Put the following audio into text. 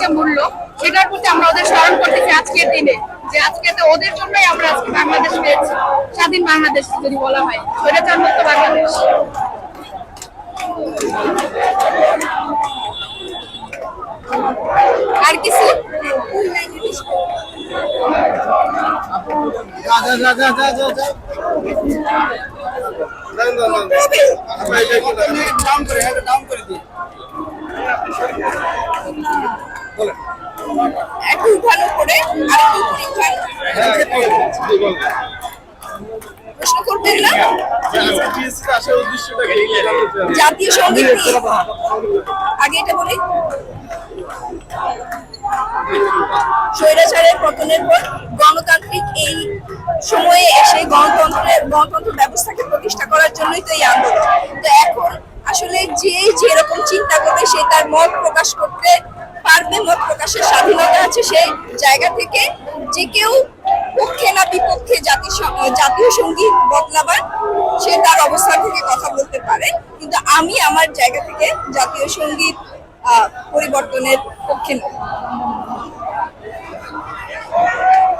যে মূল্য সেটার প্রতি আমরা ওদের স্মরণ করতেছি আজকের দিনে। যে আজকে তো ওদের জন্যই আমরা আজকে বাংলাদেশ পেয়েছি। স্বাধীন বাংলাদেশ যদি বলা হয় স্বৈরাচার মুক্ত বাংলাদেশ। আর কিছু? ডাউন করে ডাউন করে দিই। একটু উঠানো করে আর উপরে উঠান জাতীয় সংগীত আগে এটা স্বৈরাচারের পতনের পর গণতান্ত্রিক এই সময়ে এসে গণতন্ত্রের গণতন্ত্র ব্যবস্থাকে প্রতিষ্ঠা করার জন্যই তো এই আন্দোলন। তো এখন আসলে যে যেরকম চিন্তা করবে, সে তার মত প্রকাশ করতে প্রকাশের স্বাধীনতা আছে সেই জায়গা থেকে যে কেউ পক্ষে না বিপক্ষে জাতি জাতীয় সংগীত বদলাবার, সে তার অবস্থান থেকে কথা বলতে পারে। কিন্তু আমি আমার জায়গা থেকে জাতীয় সংগীত পরিবর্তনের পক্ষে নই।